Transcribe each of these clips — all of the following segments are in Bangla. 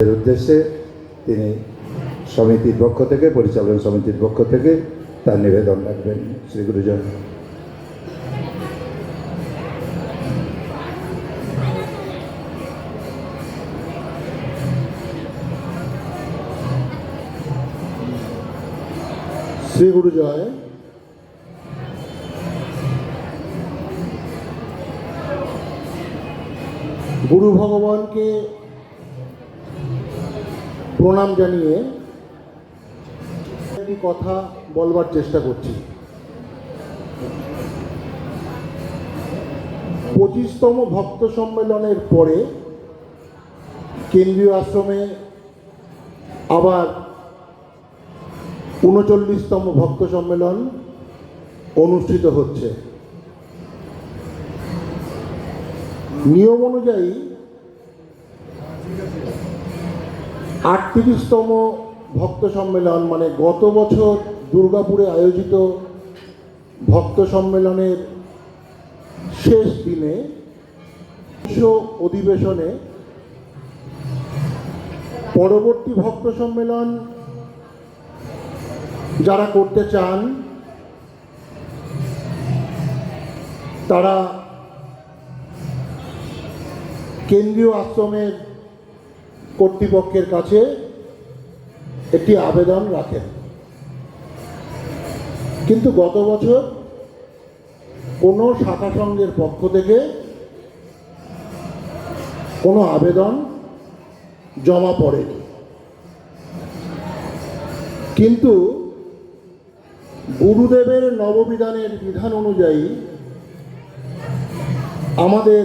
এর উদ্দেশ্যে তিনি সমিতির পক্ষ থেকে, পরিচালনা সমিতির পক্ষ থেকে তার নিবেদন রাখবেন শ্রী গুরুজন। শ্রী গুরু জয় গুরু ভগবানকে প্রণাম জানিয়ে একটি কথা বলবার চেষ্টা করছি। পঁচিশতম ভক্ত সম্মেলনের পরে কেন্দ্রীয় আশ্রমে আবার উনচল্লিশতম ভক্ত সম্মেলন অনুষ্ঠিত হচ্ছে। নিয়ম অনুযায়ী আটত্রিশতম ভক্ত সম্মেলন মানে গত বছর দুর্গাপুরে আয়োজিত ভক্ত সম্মেলনের শেষ দিনে অধিবেশনে পরবর্তী ভক্ত সম্মেলন যারা করতে চান, তারা কেন্দ্রীয় আশ্রমের কর্তৃপক্ষের কাছে একটি আবেদন রাখেন। কিন্তু গত বছর কোনো শাখা সংঘের পক্ষ থেকে কোনো আবেদন জমা পড়েনি। কিন্তু গুরুদেবের নববিধানের বিধান অনুযায়ী আমাদের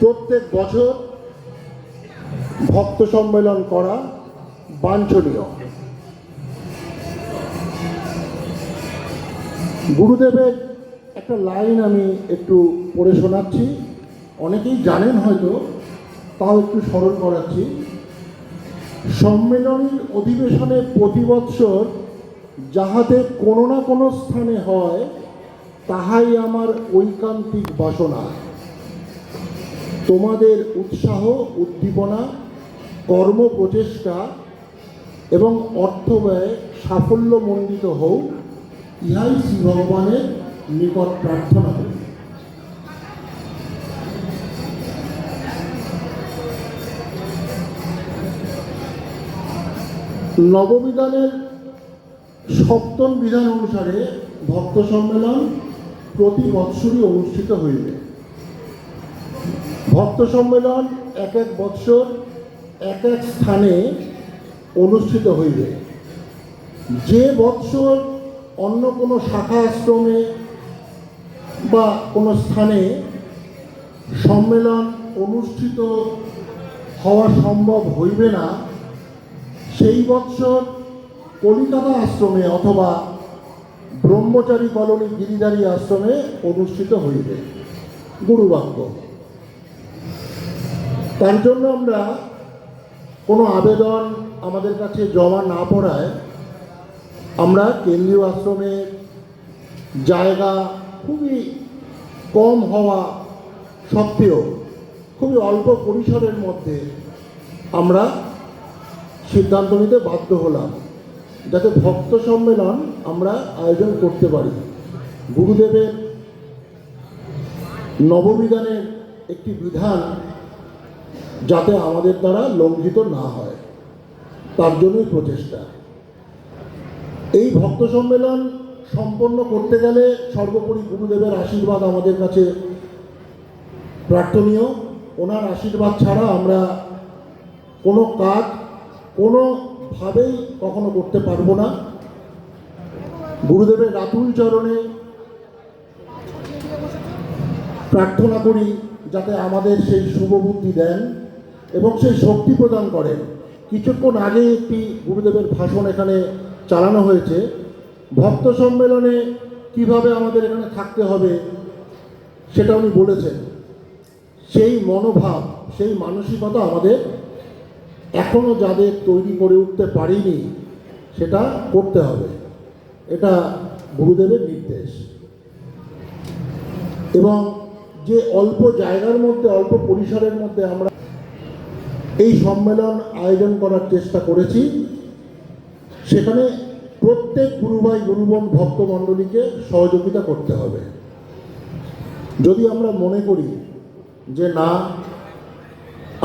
প্রত্যেক বছর ভক্ত সম্মেলন করা বাঞ্ছনীয়। গুরুদেবের একটা লাইন আমি একটু পড়ে শোনাচ্ছি। অনেকেই জানেন হয়তো, তাও একটু স্মরণ করাচ্ছি। সম্মেলনের অধিবেশনে প্রতি বৎসর যাহাতে কোনো না কোনো স্থানে হয়, তাহাই আমার ঐকান্তিক বাসনা। তোমাদের উৎসাহ, উদ্দীপনা কর্ম প্রচেষ্টা এবং অর্থ ব্যয় সাফল্যমণ্ডিত হোক, ইহাই শ্রী ভগবানের নিকট প্রার্থনা করি। নববিধানের সপ্তম বিধান অনুসারে ভক্ত সম্মেলন প্রতি বৎসরই অনুষ্ঠিত হইবে। ভক্ত সম্মেলন এক এক বৎসর এক এক স্থানে অনুষ্ঠিত হইবে। যে বৎসর অন্য কোনো শাখা আশ্রমে বা কোনো স্থানে সম্মেলন অনুষ্ঠিত হওয়া সম্ভব হইবে না, সেই বৎসর কলিকাতা আশ্রমে অথবা ব্রহ্মচারী কলোনি গিরিধারী আশ্রমে অনুষ্ঠিত হইবে। গুরুবাক্য। তার জন্য আমরা কোনো আবেদন আমাদের কাছে জমা না পড়ায় আমরা কেন্দ্রীয় আশ্রমের জায়গা খুবই কম হওয়া সত্ত্বেও, খুবই অল্প পরিসরের মধ্যে আমরা সিদ্ধান্ত নিতে বাধ্য হলাম। যাতে ভক্ত সম্মেলন আমরা আয়োজন করতে পারি। গুরুদেবের নববিধানের একটি বিধান যাতে আমাদের দ্বারা লঙ্ঘিত না হয়। তার জন্যই প্রচেষ্টা। এই ভক্ত সম্মেলন সম্পন্ন করতে গেলে সর্বোপরি গুরুদেবের আশীর্বাদ আমাদের কাছে প্রার্থনীয়। ওনার আশীর্বাদ ছাড়া আমরা কোনো কাজ কোনোভাবেই কখনো করতে পারব না। গুরুদেবের রাতুল চরণে প্রার্থনা করি যাতে আমাদের সেই শুভ বুদ্ধি দেন। এবং সেই শক্তি প্রদান করেন। কিছুক্ষণ আগে একটি গুরুদেবের ভাষণ এখানে চালানো হয়েছে। ভক্ত সম্মেলনে কীভাবে আমাদের এখানে থাকতে হবে, সেটা উনি বলেছেন। সেই মনোভাব, সেই মানসিকতা আমাদের এখনও যাদের তৈরি করে উঠতে পারিনি, সেটা করতে হবে। এটা গুরুদেবের নির্দেশ। এবং যে অল্প জায়গার মধ্যে, অল্প পরিসরের মধ্যে আমরা এই সম্মেলন আয়োজন করার চেষ্টা করেছি। সেখানে প্রত্যেক গুরুভাই গুরুবন ভক্তমণ্ডলীকে সহযোগিতা করতে হবে। যদি আমরা মনে করি যে না,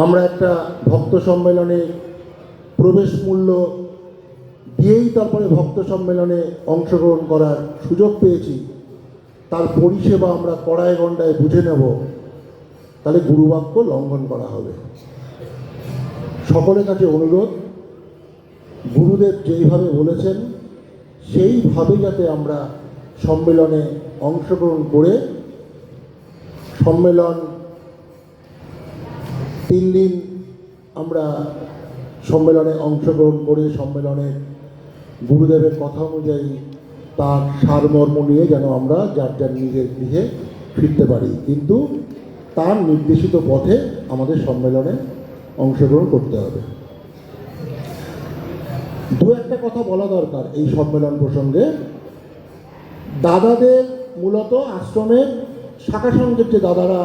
আমরা একটা ভক্ত সম্মেলনে প্রবেশ মূল্য দিয়েই তারপরে ভক্ত সম্মেলনে অংশগ্রহণ করার সুযোগ পেয়েছি, তার পরিষেবা আমরা কড়ায় গণ্ডায় বুঝে নেব, তাহলে গুরুবাক্য লঙ্ঘন করা হবে। সকলের কাছে অনুরোধ, গুরুদেব যেইভাবে বলেছেন সেইভাবে যাতে আমরা সম্মেলনে অংশগ্রহণ করে সম্মেলন তিন দিন আমরা সম্মেলনে অংশগ্রহণ করে সম্মেলনে গুরুদেবের কথা অনুযায়ী তার সারমর্ম নিয়ে যেন আমরা যার যার নিজের গৃহে ফিরতে পারি। কিন্তু তার নির্দেশিত পথে আমাদের সম্মেলনে অংশগ্রহণ করতে হবে। দু একটা কথা বলা দরকার এই সম্মেলন প্রসঙ্গে। দাদাদের মূলত আশ্রমের শাখা সংঘের যে দাদারা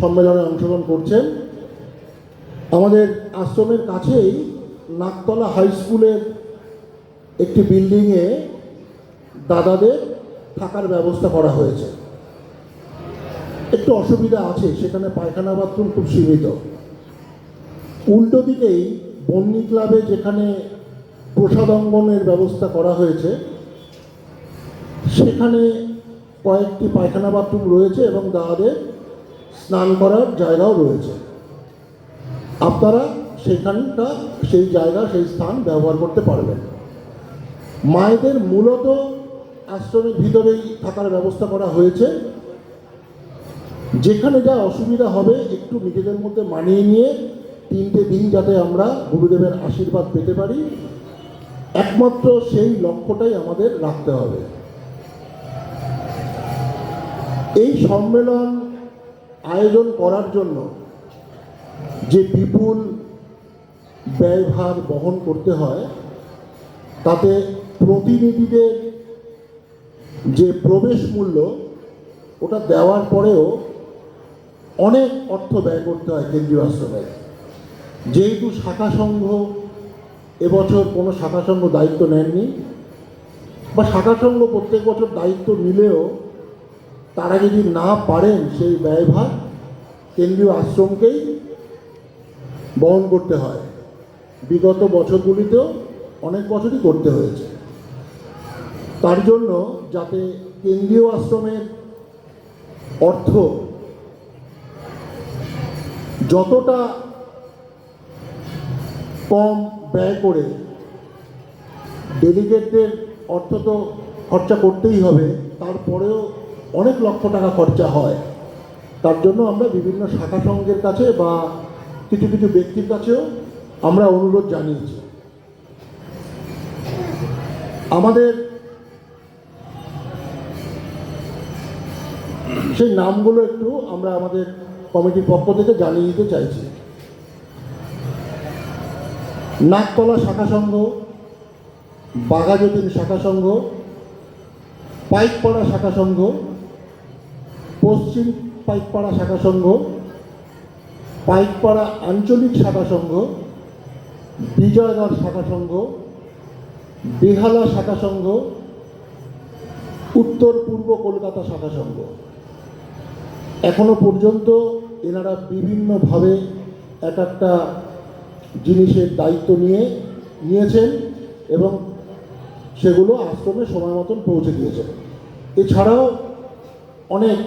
সম্মেলনে অংশগ্রহণ করছেন, আমাদের আশ্রমের কাছেই নাকতলা হাই স্কুলের একটি বিল্ডিংয়ে দাদাদের থাকার ব্যবস্থা করা হয়েছে। একটু অসুবিধা আছে, সেখানে পায়খানা বাথরুম খুব সীমিত। উল্টো দিকেই বন্যী ক্লাবে যেখানে প্রসাদ অঙ্গনের ব্যবস্থা করা হয়েছে, সেখানে কয়েকটি পায়খানা বাথরুম রয়েছে এবং দাদাদের স্নান করার জায়গাও রয়েছে। আপনারা সেখানটা, সেই জায়গা, সেই স্থান ব্যবহার করতে পারবেন। মায়েদের মূলত আশ্রমের ভিতরেই থাকার ব্যবস্থা করা হয়েছে। যেখানে যা অসুবিধা হবে, একটু নিজেদের মধ্যে মানিয়ে নিয়ে তিনটে দিন যাতে আমরা গুরুদেবের আশীর্বাদ পেতে পারি, একমাত্র সেই লক্ষ্যটাই আমাদের রাখতে হবে। এই সম্মেলন আয়োজন করার জন্য যে বিপুল ব্যয়ভার বহন করতে হয়, তাতে প্রতিনিধিদের যে প্রবেশ মূল্য, ওটা দেওয়ার পরেও অনেক অর্থ ব্যয় করতে হয় কেন্দ্রীয় আশ্রমে। যেহেতু শাখা সংঘ এবছর কোনো শাখা সংঘ দায়িত্ব নেননি, বা শাখা সংঘ প্রত্যেক বছর দায়িত্ব নিলেও তারা যদি না পারেন সেই ব্যয়ভার, কেন্দ্রীয় আশ্রমকেই বহন করতে হয়। বিগত বছরগুলিতেও অনেক বছরই করতে হয়েছে। তার জন্য যাতে কেন্দ্রীয় আশ্রমের অর্থ যতটা কম ব্যয় করে ডেলিগেটদের অর্থ তো খরচা করতেই হবে, তারপরেও অনেক লক্ষ টাকা খরচা হয়। তার জন্য আমরা বিভিন্ন শাখা সংঘের কাছে বা কিছু কিছু ব্যক্তির কাছেও আমরা অনুরোধ জানিয়েছি। আমাদের সেই নামগুলো একটু আমরা আমাদের কমিটির পক্ষ থেকে জানিয়ে দিতে চাইছি। নাকতলা শাখা সংঘ, বাঘাযতীন শাখা সংঘ, পাইকপাড়া শাখা সংঘ, পশ্চিম পাইকপাড়া শাখা সংঘ, পাইকপাড়া আঞ্চলিক শাখা সংঘ, বিজয়গড় শাখা সংঘ, বেহালা শাখা সংঘ, উত্তর পূর্ব কলকাতা শাখা সংঘ। এখনও পর্যন্ত এনারা বিভিন্নভাবে এক একটা জিনিসের দায়িত্ব নিয়ে নিয়েছেন এবং সেগুলো আশ্রমে সময় মতন পৌঁছে দিয়েছেন। এছাড়াও অনেক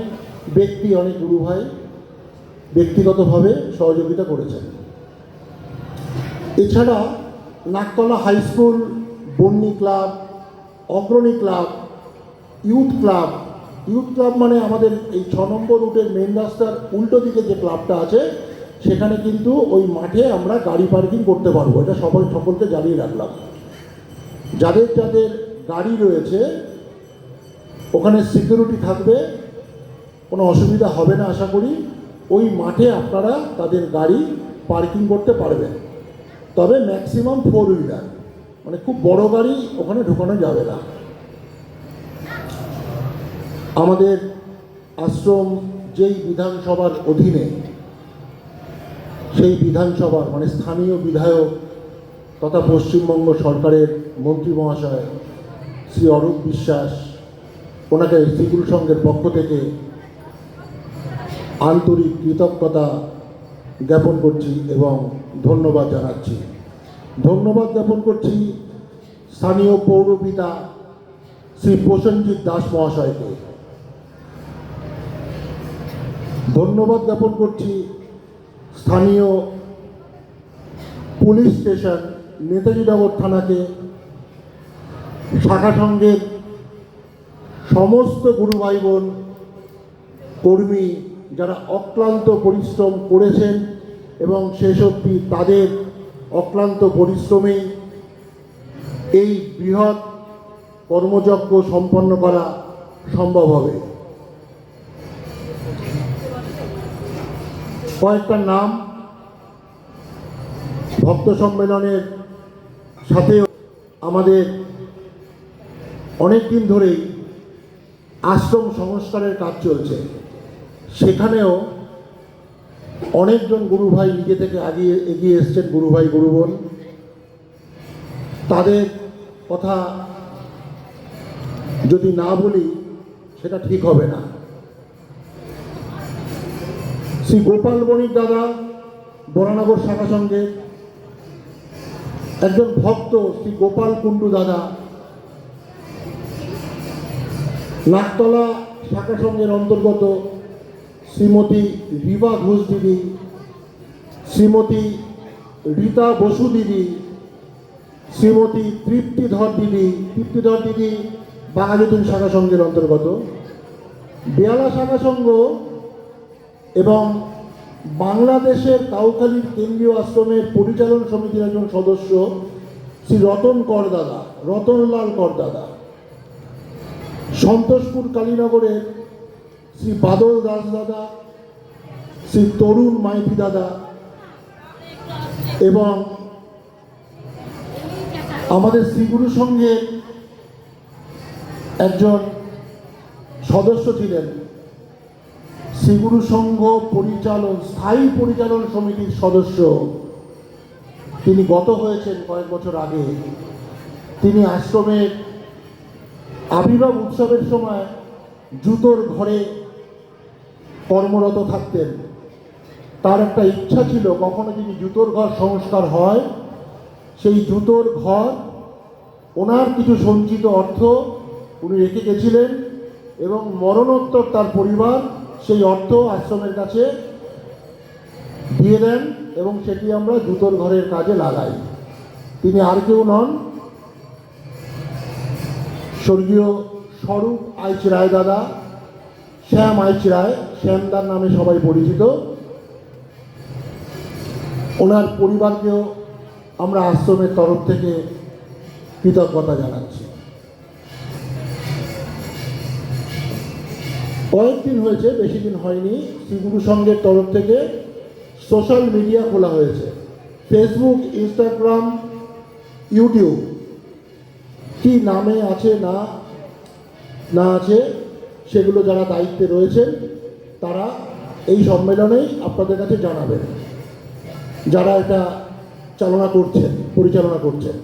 ব্যক্তি, অনেক গুরু ভাই ব্যক্তিগতভাবে সহযোগিতা করেছেন। এছাড়া Naktala high school বন্যী club, Agrani club, youth club youth club মানে আমাদের এই ছ নম্বর রুটের মেন রাস্তার উল্টো দিকে যে ক্লাবটা আছে সেখানে কিন্তু ওই মাঠে আমরা গাড়ি পার্কিং করতে পারব। এটা সবাই সকলকে জানিয়ে রাখলাম। যাদের যাদের গাড়ি রয়েছে, ওখানে সিকিউরিটি থাকবে, কোনো অসুবিধা হবে না আশা করি। ওই মাঠে আপনারা তাদের গাড়ি পার্কিং করতে পারবেন। তবে ম্যাক্সিমাম ফোর হুইলার মানে খুব বড় গাড়ি ওখানে ঢোকানো যাবে না। আমাদের আশ্রম যেই বিধানসভার অধীনে সেই বিধানসভার মানে স্থানীয় বিধায়ক তথা পশ্চিমবঙ্গ সরকারের মন্ত্রী মহাশয় শ্রী অরূপ বিশ্বাস, ওনাকে শ্রীগুরু সংঘের পক্ষ থেকে আন্তরিক কৃতজ্ঞতা জ্ঞাপন করছি এবং ধন্যবাদ জানাচ্ছি। ধন্যবাদ জ্ঞাপন করছি স্থানীয় পৌরপিতা শ্রী প্রসেনজিৎ দাস মহাশয়কে। ধন্যবাদ জ্ঞাপন করছি স্থানীয় পুলিশ স্টেশন নেতাজিনগর থানাকে শাখা সংঘের সমস্ত গুরু ভাই বোন, কর্মী যারা অক্লান্ত পরিশ্রম করেছেন এবং শেষ অবধি তাদের অক্লান্ত পরিশ্রমেই এই বৃহৎ কর্মযজ্ঞ সম্পন্ন করা সম্ভব হবে। কয়েকটা নাম ভক্ত সম্মেলনের সাথে আমাদের অনেক দিন ধরেই আশ্রম সংস্কারের কাজ চলছে। সেখানেও অনেকজন গুরু ভাই নিজে থেকে আগিয়ে এগিয়ে এসছেন, গুরু ভাই, গুরু বোন। তাদের কথা যদি না বলি, সেটা ঠিক হবে না। শ্রী গোপাল বণিক দাদা বরানগর শাখা সঙ্গে। একজন ভক্ত শ্রী গোপাল কুণ্ডু দাদা। নাকতলা শাখা সংঘের অন্তর্গত শ্রীমতী রিবা ঘোষ দিদি, শ্রীমতী রীতা বসু দিদি, শ্রীমতী তৃপ্তিধর দিদি তৃপ্তিধর দিদি বাঙালিদিন শাখা সংঘের অন্তর্গত। বেয়ালা শাখা সংঘ এবং বাংলাদেশের কাউখালীর কেন্দ্রীয় আশ্রমের পরিচালন সমিতির একজন সদস্য, শ্রী রতন করদাদা রতনলাল করদাদা সন্তোষপুর কালীনগরের শ্রী বাদল দাস দাদা, শ্রী তরুণ মাইতি দাদা এবং আমাদের শ্রীগুরু সঙ্গে একজন সদস্য ছিলেন শ্রীগুরু সংঘ পরিচালন, স্থায়ী পরিচালন সমিতির সদস্য। তিনি গত হয়েছেন কয়েক বছর আগে। তিনি আশ্রমের আবির্ভাব উৎসবের সময় জুতোর ঘরে কর্মরত থাকতেন। তার একটা ইচ্ছা ছিল, কখনো যদি জুতোর ঘর সংস্কার হয়, সেই জুতোর ঘর, ওনার কিছু সঞ্চিত অর্থ উনি রেখে গেছিলেন এবং মরণোত্তর তার পরিবার সেই অর্থ আশ্রমের কাছে দিয়ে দেন এবং সেটি আমরা জুতোর ঘরের কাজে লাগাই। তিনি আর কেউ নন। স্বর্গীয় স্বরূপ আইচ রায় দাদা, শ্যাম আইচ রায়, শ্যামদার নামে সবাই পরিচিত। ওনার পরিবারকেও আমরা আশ্রমের তরফ থেকে কৃতজ্ঞতা জানাচ্ছি। কয়েকদিন হয়েছে, বেশি দিন হয়নি শ্রীগুরু সংঘের তরফ থেকে সোশ্যাল মিডিয়া খোলা হয়েছে। ফেসবুক ইনস্টাগ্রাম ইউটিউব কি নামে আছে, না না আছে, সেগুলো যারা দায়িত্বে রয়েছেন, তারা এই সম্মেলনেই আপনাদের কাছে জানাবেন। যারা এটা চালনা করছেন, পরিচালনা করছেন।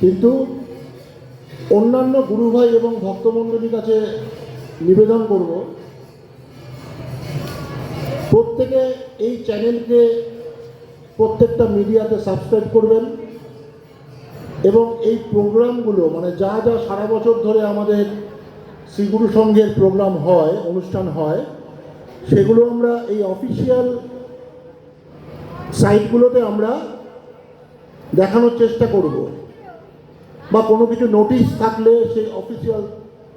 কিন্তু অন্যান্য গুরুভাই এবং ভক্তমণ্ডলীর কাছে নিবেদন করব। প্রত্যেকে এই চ্যানেলকে প্রত্যেকটা মিডিয়াতে সাবস্ক্রাইব করবেন এবং এই প্রোগ্রামগুলো মানে যা যা সারা বছর ধরে আমাদের শ্রীগুরু সংঘের প্রোগ্রাম হয়, অনুষ্ঠান হয়, সেগুলো আমরা এই অফিসিয়াল সাইটগুলোতে আমরা দেখানোর চেষ্টা করব। বা কোনো কিছু নোটিশ থাকলে সেই অফিসিয়াল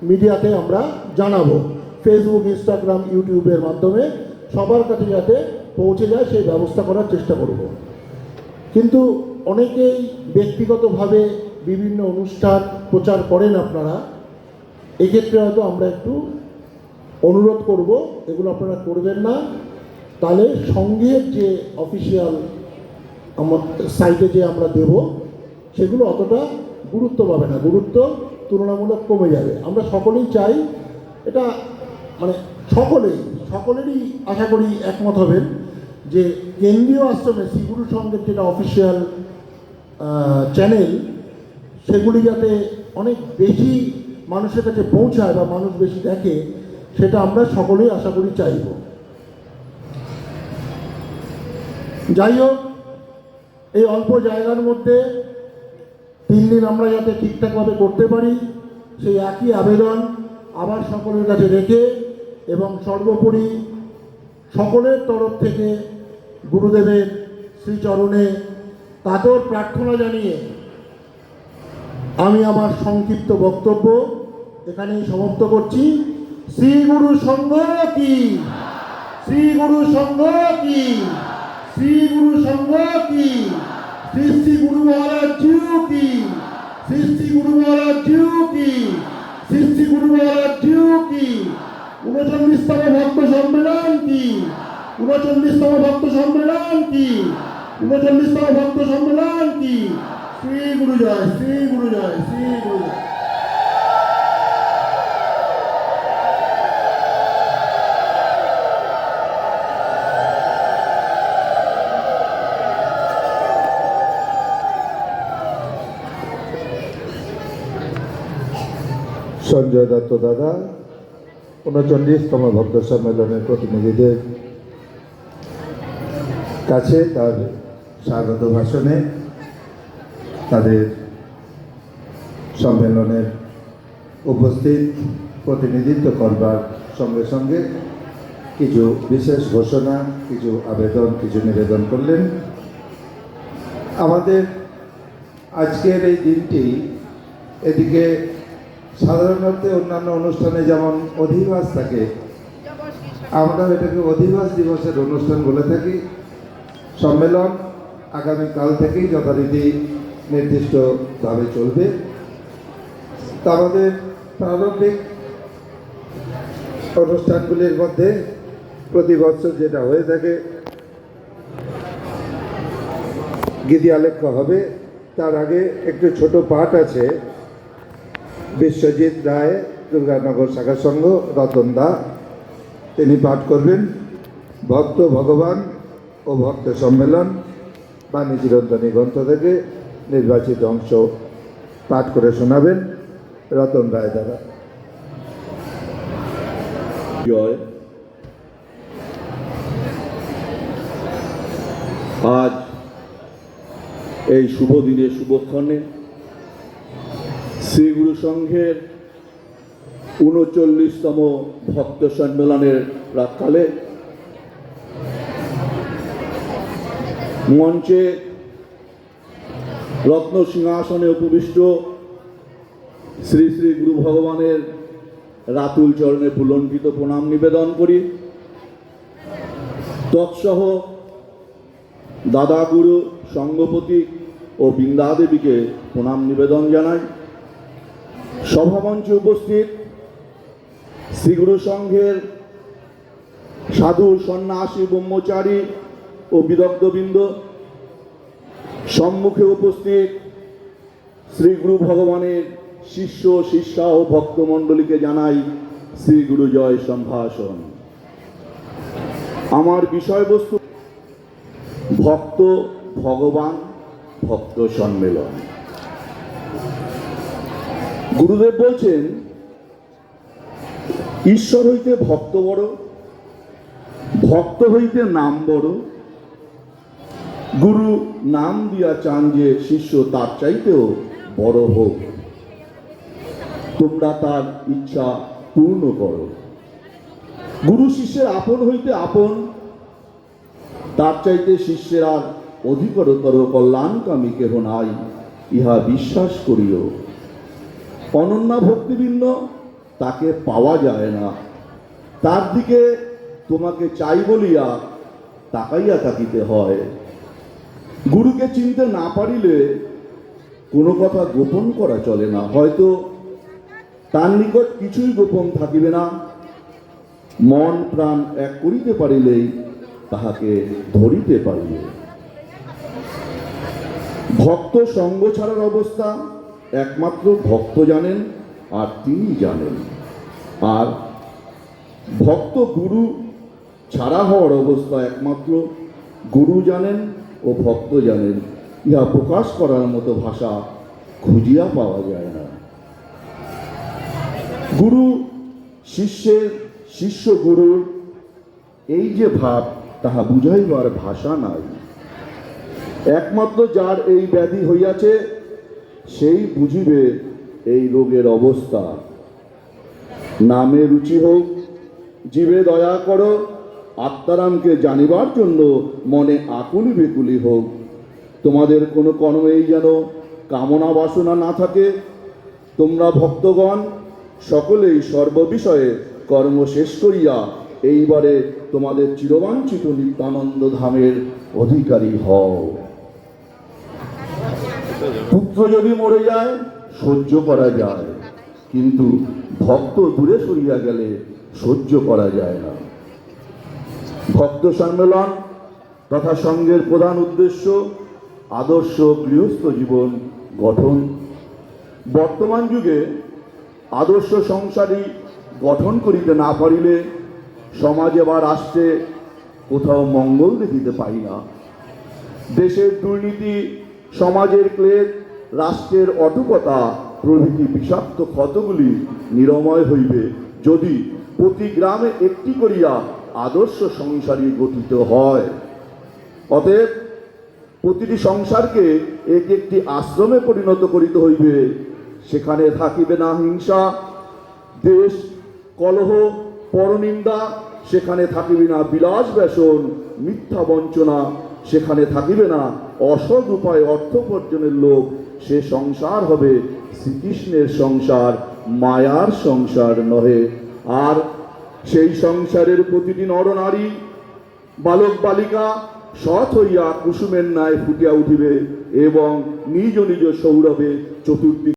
মিডিয়াতে আমরা জানাব। ফেসবুক ইনস্টাগ্রাম ইউটিউবের মাধ্যমে সবার কাছে যাতে পৌঁছে যায় সেই ব্যবস্থা করার চেষ্টা করব। কিন্তু অনেকেই ব্যক্তিগতভাবে বিভিন্ন অনুষ্ঠান, প্রচার করেন আপনারা। এক্ষেত্রে হয়তো আমরা একটু অনুরোধ করব, এগুলো আপনারা করবেন না। তাহলে সংঘের যে অফিসিয়াল আমার সাইটে যে আমরা দেব, সেগুলো অতটা গুরুত্ব পাবে না। গুরুত্ব তুলনামূলক কমে যাবে। আমরা সকলেই চাই এটা মানে সকলেই, সকলেরই আশা করি একমত হবেন যে কেন্দ্রীয় আশ্রমে শ্রীগুরু সংঘের যেটা অফিসিয়াল চ্যানেল সেগুলি যাতে অনেক বেশি মানুষের কাছে পৌঁছায় বা মানুষ বেশি দেখে, সেটা আমরা সকলেই আশা করি চাইব। যাই হোক, এই অল্প জায়গার মধ্যে তিন দিন আমরা যাতে ঠিকঠাকভাবে করতে পারি, সেই একই আবেদন আবার সকলের কাছে রেখে এবং সর্বোপরি সকলের তরফ থেকে গুরুদেবের শ্রীচরণে কাতর প্রার্থনা জানিয়ে আমি আমার সংক্ষিপ্ত বক্তব্য এখানেই সমাপ্ত করছি। শ্রী গুরু সংঘ কি? শ্রী গুরু সংঘ কি? শ্রী গুরু সংঘ কি? শ্রী গুরু মহারাজ জিও কি সৃষ্টি গুরু মহারাজ জিও কি সৃষ্টি গুরু মহারাজ জিও কি উনচল্লিশতম ভক্ত সম্মেলন কি? উনচল্লিশতম ভক্ত সম্মেলন কি? উনচল্লিশতম ভক্ত সম্মেলন কি? শ্রী গুরু জয়, শ্রী গুরু জয়, শ্রী গুরু জয়। সঞ্জয় দত্ত দাদা, উনচল্লিশতম ভক্ত সম্মেলনের প্রতিনিধিদের কাছে তার স্বাগত ভাষণে তাদের সম্মেলনের উপস্থিত প্রতিনিধিত্ব করবার সঙ্গে সঙ্গে কিছু বিশেষ ঘোষণা, কিছু আবেদন, কিছু নিবেদন করলেন। আমাদের আজকের এই দিনটি এদিকে সাধারণত অন্যান্য অনুষ্ঠানে যেমন অধিবাস থাকে আমরা এটাকে অধিবাস দিবসের অনুষ্ঠান বলে থাকি। সম্মেলন আগামীকাল থেকেই যথারীতি নির্দিষ্টভাবে চলবে। তা আমাদের প্রারম্ভিক অনুষ্ঠানগুলির মধ্যে প্রতি বছর যেটা হয়ে থাকে, গীতি আলেখ্য হবে। তার আগে একটু ছোট পাঠ আছে। বিশ্বজিৎ রায়, দুর্গানগর শাখা সংঘ রতন দা, তিনি পাঠ করবেন। ভক্ত ভগবান ও ভক্ত সম্মেলন, বাণী চিরন্তনী গ্রন্থ থেকে নির্বাচিত অংশ পাঠ করে শোনাবেন রতন রায় দ্বারা জয়। আজ এই শুভ দিনে শুভক্ষণে শ্রীগুরু সংঘের উনচল্লিশতম ভক্ত সম্মেলনের প্রাককালে মঞ্চে রত্ন সিংহাসনে উপবিষ্ট শ্রী শ্রী গুরু ভগবানের রাতুল চরণে ভুলণ্ঠিত প্রণাম নিবেদন করি। তৎসহ দাদা গুরু সঙ্গপতি ও বৃন্দাদেবীকে প্রণাম নিবেদন জানাই। সভামঞ্চে উপস্থিত শ্রীগুরু সংঘের সাধু, সন্ন্যাসী, ব্রহ্মচারী ও বিদগ্ধবৃন্দ সম্মুখে উপস্থিত শ্রী গুরু ভগবানের শিষ্য, শিষ্যা ও ভক্তমণ্ডলীকে জানাই শ্রী গুরু জয় সম্ভাষণ। আমার বিষয়বস্তু ভক্ত ভগবান, ভক্ত সম্মেলন। গুরুদেব বলছেন, ঈশ্বর হইতে ভক্ত বড়, ভক্ত হইতে নাম বড়। গুরু নাম দিয়া চান যে শিষ্য, তার চাইতেও বড় হোক। তোমরা তার ইচ্ছা পূর্ণ করো। গুরু শিষ্যের আপন হইতে আপন, তার চাইতে শিষ্যের আর অধিকতর কল্যাণকামী কেহ নাই, ইহা বিশ্বাস করিও। অনন্যা ভক্তিবৃন্দ, তাকে পাওয়া যায় না। তার দিকে তোমাকে চাই বলিয়া তাকাইয়া থাকিতে হয়। গুরুকে চিনতে না পারিলে কোনো কথা গোপন করা চলে না। হয়তো তার নিকট কিছুই গোপন থাকিবে না। মন প্রাণ এক করিতে পারিলেই তাহাকে ধরিতে পারিবে। ভক্ত সঙ্গ ছাড়ার অবস্থা একমাত্র ভক্ত জানেন আর তিনি জানেন। আর ভক্ত গুরু ছাড়া হওয়ার অবস্থা একমাত্র গুরু জানেন ও ভক্ত জানেন। ইহা প্রকাশ করার মতো ভাষা খুঁজিয়া পাওয়া যায় না। গুরু, শিষ্যের, শিষ্য গুরুর এই যে ভাব, তাহা বুঝাইবার ভাষা নাই। একমাত্র যার এই ব্যাধি হইয়াছে সেই বুঝিবে এই রোগের অবস্থা। নামে রুচি হোক, জীবে দয়া করো, আত্মারামকে জানিবার জন্য মনে আকুলি বেকুলি হোক। তোমাদের কোনো কর্মেই যেন কামনা বাসনা না থাকে। তোমরা ভক্তগণ, সকলেই সর্ববিষয়ে কর্ম শেষ করিয়া এইবারে তোমাদের চিরবাঞ্ছিত নিত্যানন্দ ধামের অধিকারী হও। পুত্র যদি মরে যায়, সহ্য করা যায়। কিন্তু ভক্ত দূরে সরিয়া গেলে সহ্য করা যায় না। ভক্ত সম্মেলন তথা সঙ্গের প্রধান উদ্দেশ্য আদর্শ গৃহস্থ জীবন গঠন। বর্তমান যুগে আদর্শ সংসারী গঠন করিতে না পারিলে সমাজে বা রাষ্ট্রে কোথাও মঙ্গল দেখিতে পাই না। দেশের দুর্নীতি সমাজের ক্লেদ, রাষ্ট্রের অটুকতা প্রভৃতি বিষাক্ত ক্ষতগুলি নিরময় হইবে। যদি প্রতি গ্রামে একটি করিয়া আদর্শ সংসারী গঠিত হয়, অতএব প্রতিটি সংসারকে এক একটি আশ্রমে পরিণত করিতে হইবে। সেখানে থাকিবে না হিংসা, দেশ, কলহ, পরনিন্দা, সেখানে থাকিবে না বিলাস ব্যসন মিথ্যা বঞ্চনা, সেখানে থাকিবে না অসৎ উপায় অর্থ উপার্জনের লোক, সে সংসার হবে শ্রীকৃষ্ণের সংসার, মায়ার সংসার নহে। আর সেই সংসারের প্রতিটি নরনারী, বালক, বালিকা সৎ হইয়া কুসুমের ন্যায় ফুটিয়া উঠিবে এবং নিজ নিজ সৌরভে চতুর্দিক